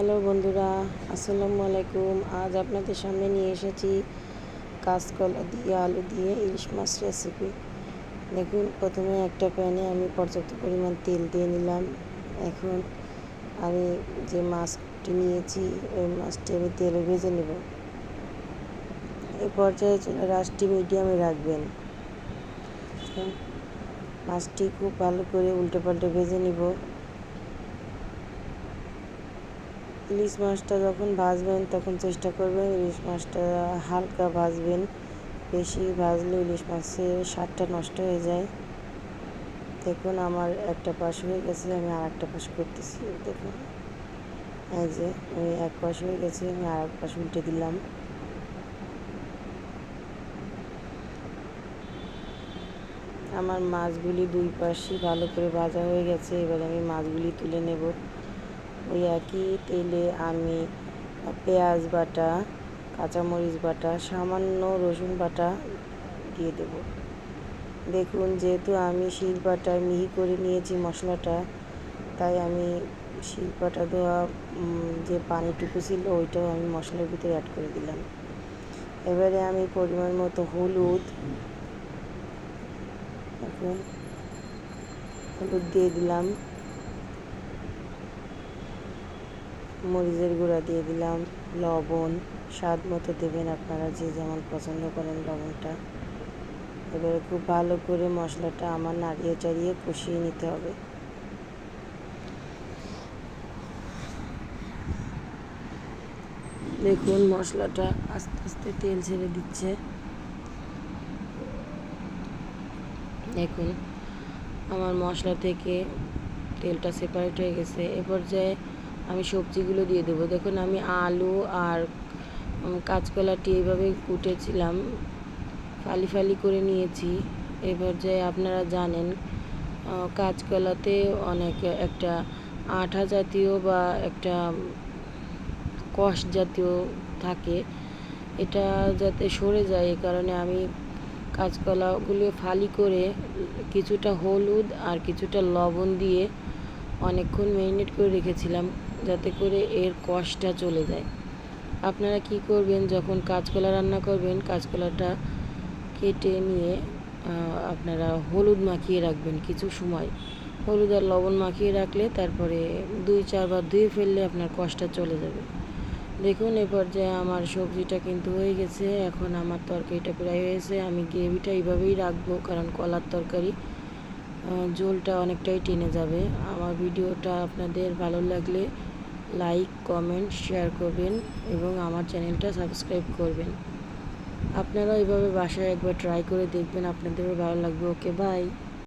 Hello বন্ধুরা, আসসালামু আলাইকুম। আজ আপনাদের সামনে নিয়ে এসেছি কাঁচকলা দিয়ে আলু দিয়ে ইলিশ মাছ রেসিপি দেখুন, প্রথমে একটা প্যানে আমি পর্যাপ্ত পরিমাণ তেল দিয়ে নিলাম। এখন আমি যে মাছটি নিয়েছি, ওই মাছটি আমি তেলে ভেজে নেব। এই পর্যায়ে রাসটি মিডিয়ামে রাখবেন। মাছটি খুব ভালো করে উল্টে পাল্টে ভেজে নিব। ইলিশ মাছটা যখন ভাজবেন, তখন চেষ্টা করবেন ইলিশ মাছটা হালকা ভাজবেন। বেশি ভাজলে ইলিশ মাছের স্বাদটা নষ্ট হয়ে যায়। দেখুন, আমার একটা পাশ হয়ে গেছে, আমি আর একটা পাশ করতেছি। দেখুন, এই যে আমি এক পাশ হয়ে গেছে, আমি আর এক পাশ উল্টে দিলাম। আমার মাছগুলি দুই পাশই ভালো করে ভাজা হয়ে গেছে। এবার আমি মাছগুলি তুলে নেব। ওই একই তেলে আমি পেঁয়াজ বাটা, কাঁচামরিচ বাটা, সামান্য রসুন বাটা দিয়ে দেব। দেখুন, যেহেতু আমি শিল বাটায় মিহি করে নিয়েছি মশলাটা, তাই আমি শিল পাটা দেওয়া যে পানিটুকু ছিল ওইটাও আমি মশলার ভিতরে অ্যাড করে দিলাম। এবারে আমি পরিমাণ মতো হলুদ হলুদ দিয়ে দিলাম। মরিচের গুঁড়া দিয়ে দিলাম, লবণ, স্বাদ মতো দেবেন আপনারা যে যেমন পছন্দ করেন লবণটা। এবারে খুব ভালো করে মশলাটা আমার নাড়িয়ে চাড়িয়ে কষিয়ে নিতে হবে। দেখুন মশলাটা আস্তে আস্তে তেল ছেড়ে দিচ্ছে। দেখুন, আমার মশলা থেকে তেলটা সেপারেট হয়ে গেছে। এ পর্যায়ে আমি সবজিগুলো দিয়ে দেবো। দেখুন, আমি আলু আর কাঁচকলাটি এইভাবে কুটেছিলাম। ফালি ফালি করে নিয়েছি। এ পর্যায়ে আপনারা জানেন কাঁচকলাতে অনেক একটা আঠা জাতীয় বা একটা কষ জাতীয় থাকে। এটা যাতে সরে যায়, এ কারণে আমি কাঁচকলাগুলো ফালি করে কিছুটা হলুদ আর কিছুটা লবণ দিয়ে অনেকক্ষণ ম্যারিনেট করে রেখেছিলাম যাতে করে এর কষটা চলে যায়। আপনারা কি করবেন, যখন কাঁচকলা রান্না করবেন, কাঁচকলাটা কেটে নিয়ে আপনারা হলুদ মাখিয়ে রাখবেন কিছু সময়। হলুদ আর লবণ মাখিয়ে রাখলে তারপরে দুই চারবার ধুয়ে ফেললে আপনার কষটা চলে যাবে। দেখুন এ পর্যায়ে আমার সবজিটা কিন্তু হয়ে গেছে, এখন আমার তরকারিটা প্রায় হয়েছে, আমি গ্রেভিটা এইভাবেই রাখব, কারণ কলার তরকারি ঝোলটা অনেকটাই টেনে যাবে। আমার ভিডিওটা আপনাদের ভালো লাগলে লাইক, কমেন্ট, শেয়ার করবেন এবং আমার চ্যানেলটা সাবস্ক্রাইব করবেন। আপনারা এভাবে বাসায় একবার ট্রাই করে দেখবেন, আপনাদেরও ভালো লাগবে। Okay, bye.